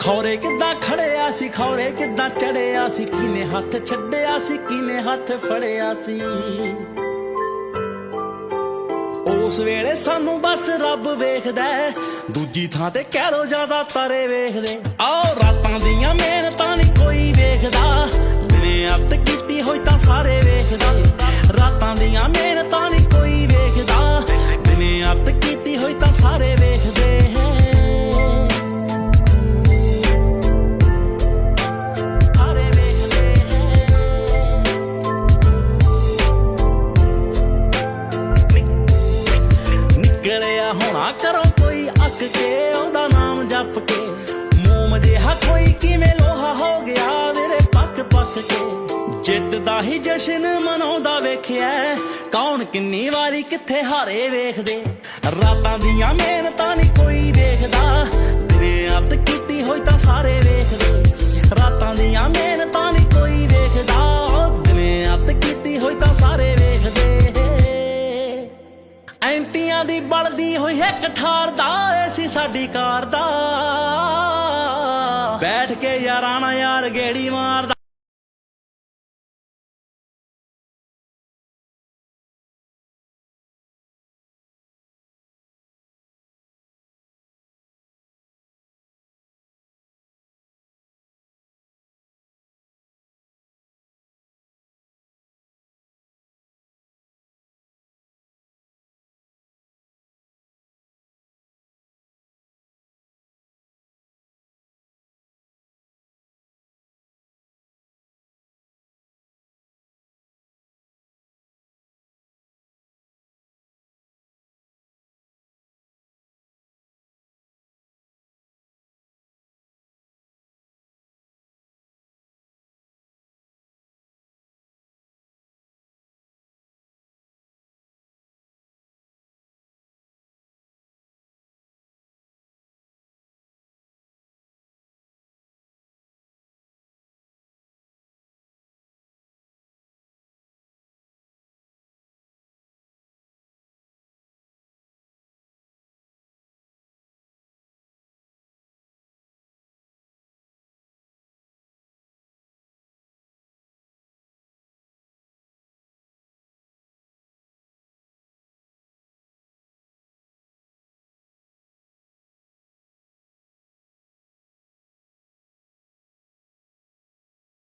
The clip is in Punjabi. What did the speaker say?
ਖੌਰੇ ਕਿੱਦਾਂ ਖੜਿਆ ਸੀ, ਖੌਰੇ ਕਿੱਦਾਂ ਚੜਿਆ ਸੀ ਕਿਨੇ ਹੱਥ ਛੱਡਿਆ ਸੀ ਕਿਨੇ ਹੱਥ ਫੜਿਆ ਸੀ। ਉਸ ਵੇਲੇ ਸਾਨੂੰ ਬਸ ਰੱਬ ਵੇਖਦਾ ਦੂਜੀ ਥਾਂ ਤੇ ਕਹਿ ਲੋ ਜ਼ਿਆਦਾ ਤਾਰੇ ਵੇਖਦੇ। ਆਓ ਰਾਤਾਂ ਦੀਆਂ ਮਿਹਨਤਾਂ ਨਹੀਂ ਕੋਈ ਵੇਖਦਾ, ਦਿਨੇ ਅੱਤ ਕੀਤੀ ਹੋਈ ਤਾਂ ਸਾਰੇ ਵੇਖਦੇ। ਨਿਕਲਿਆ ਕਰੋ ਕੋਈ ਅੱਕ ਕੇ, ਉਹਦਾ ਨਾਮ ਜਪ ਕੇ। ਮੋਮ ਜਿਹਾ ਕੋਈ ਕਿਵੇਂ ਲੋਹਾ ਹੋ ਗਿਆ ਵੀਰੇ, ਪੱਕ ਪੱਕ ਕੇ। ਜਿੱਤ ਦਾ ਹੀ ਜਸ਼ਨ ਮਨਾਉਂਦਾ ਵੇਖਿਆ ਕੌਣ ਕਿੰਨੀ ਵਾਰੀ ਕਿੱਥੇ ਹਾਰੇ ਵੇਖਦੇ। ਰਾਤਾਂ ਦੀਆਂ ਮਿਹਨਤਾਂ ਨਹੀਂ ਕੋਈ ਵੇਖਦਾ। ਦਿਨੇ ਅੱਤ ਕੀਤੀ ਹੋਈ ਤਾਂ ਸਾਰੇ ਐਂਟੀਆਂ ਦੀ ਬਲਦੀ ਹੋਈ ਇੱਕ ਠਾਰ ਦਾ ਏ ਸੀ ਸਾਡੀ ਕਾਰ ਦਾ। ਬੈਠ ਕੇ ਯਾਰਾਂ ਨਾਲ ਯਾਰ ਗੇੜੀ ਮਾਰਦਾ।